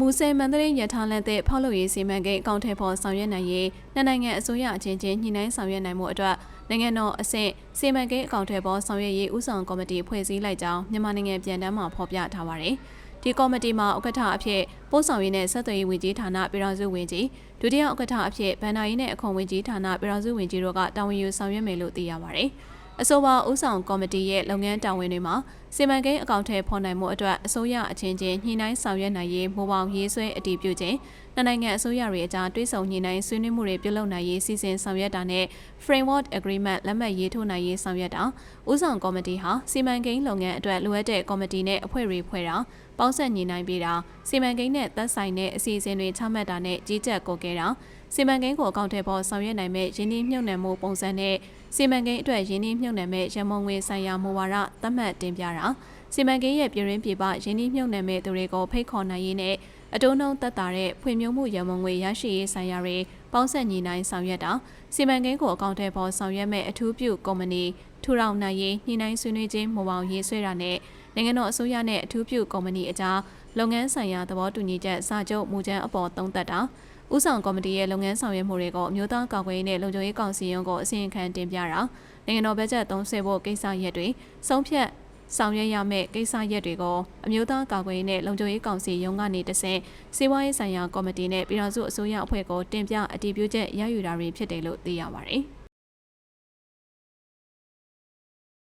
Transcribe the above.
မူဆယ်မန္တလေးရထားလမ်းတဲ့ဖောက်လုပ်ရေးစီမံကိန်းအကောင့်ထဲပေါ်ဆောင်ရွက်နိုင်ရေးနှစ်နိုင်ငံအစိုးရအချင်းချင်းညှိနှိုင်းဆောင်ရွက်နိုင်မှုအတွက်နိုင်ငံတော်အဆင့်စီမံကိန်းအကောင့်ထဲပေါ်ဆောင်ရွက်ရေးဦးဆောင်ကော်မတီဖွဲ့စည်းလိုက်ကြောင်းမြန်မာနိုင်ငံပြည်ထမ်းမှာဖော်ပြထားပါတယ်။ဒီကော်မတီမှာဥက္ကဋ္ဌအဖြစ်ပို့ဆောင်ရေးနဲ့ဆက်သွယ်ရေးဝန်ကြီးဌာနပြည်ထောင်စုဝန်ကြီးဒုတိယဥက္ကဋ္ဌအဖြစ်ဗန်နာရေးနဲ့အခွန်ဝန်ကြီးဌာနပြည်ထောင်စုဝန်ကြီးတို့ကတာဝန်ယူဆောင်ရွက်မယ်လို့သိရပါတယ်။ အဆိုပါဦးဆောင်ကော်မတီရဲ့လုပ်ငန်းတာဝန်တွေမှာစီမံကိန်းအကောင့်ထဲဖော်နိုင်မှုအတွက်အစိုးရအချင်းချင်းညှိနှိုင်းဆောင်ရွက်နိုင်ရေးမိုးပေါင်ရေးဆွဲအတည်ပြုခြင်း နှစ်နိုင်ငံအစိုးရတွေအကြားတွဲဆုံညှိနှိုင်းဆွေးနွေးမှုတွေပြုလုပ်နိုင်ရေးစီစဉ်ဆောင်ရွက်တာနဲ့ Framework Agreement လက်မှတ်ရေးထိုးနိုင်ရေးဆောင်ရွက်တာဦးဆောင်ကော်မတီဟာစီမံကိန်းလုပ်ငန်းအတွက်လိုအပ်တဲ့ကော်မတီနဲ့အဖွဲ့တွေဖွဲ့တာပေါင်းဆက်ညှိနှိုင်းပေးတာစီမံကိန်းနဲ့သက်ဆိုင်တဲ့အစီအစဉ်တွေချမှတ်တာနဲ့ကြီးကြပ်ကိုကဲတာစီမံကိန်းကိုအကောင့်ထဲပေါ်ဆောင်ရွက်နိုင်မဲ့ရင်းနှီးမြှုပ်နှံမှုပုံစံနဲ့စီမံကိန်းအတွက်ရင်းနှီးမြှုပ်နှံမဲ့ရမုံငွေဆိုင်ရာမူဝါဒသတ်မှတ်တင်ပြတာစီမံကိန်းရဲ့ပြည်ရင်းပြည်ပရင်းနှီးမြှုပ်နှံမဲ့သူတွေကိုဖိတ်ခေါ်နိုင်ရေးနဲ့အတိုးနှုံသက်သာတဲ့ဖွံ့ဖြိုးမှုရမုံငွေရရှိရေးဆိုင်ရာတွေပေါင်းဆက်ညီနိုင်ဆောင်ရွက်တာစီမံကိန်းကိုအကောင့်ထဲပေါ်ဆောင်ရွက်မဲ့အထူးပြုကုမ္ပဏီထူထောင်နိုင်ရေးညှိနှိုင်းဆွေးနွေးခြင်းမူပေါင်းရေးဆွဲတာနဲ့နိုင်ငံတော်အစိုးရနဲ့အထူးပြုကုမ္ပဏီအကြားလုပ်ငန်းဆိုင်ရာသဘောတူညီချက်စာချုပ်မူကြမ်းအပေါ်သုံးသပ်တာဥဆောင်ကော်မတီရဲ့လုပ်ငန်းဆောင်ရွက်မှုတွေကိုအမျိုးသားကာကွယ်ရေးနဲ့လုံခြုံရေးကောင်စီရုံးကိုအစီရင်ခံတင်ပြတာနိုင်ငံတော်ဘတ်ဂျက်သုံးစွဲဖို့ကိစ္စရက်တွေဆုံးဖြတ် ဆောင်ရွက်ရမယ့်ကိစ္စရက်တွေကိုအမျိုးသားကာကွယ်ရေးနဲ့လုံခြုံရေးကောင်စီရုံးကနေတဆင့်စီးပွားရေးဆိုင်ရာကော်မတီနဲ့ပြည်ထောင်စုအစိုးရအဖွဲ့ကိုတင်ပြအတည်ပြုချက်ရယူတာတွေဖြစ်တယ်လို့သိရပါတယ်။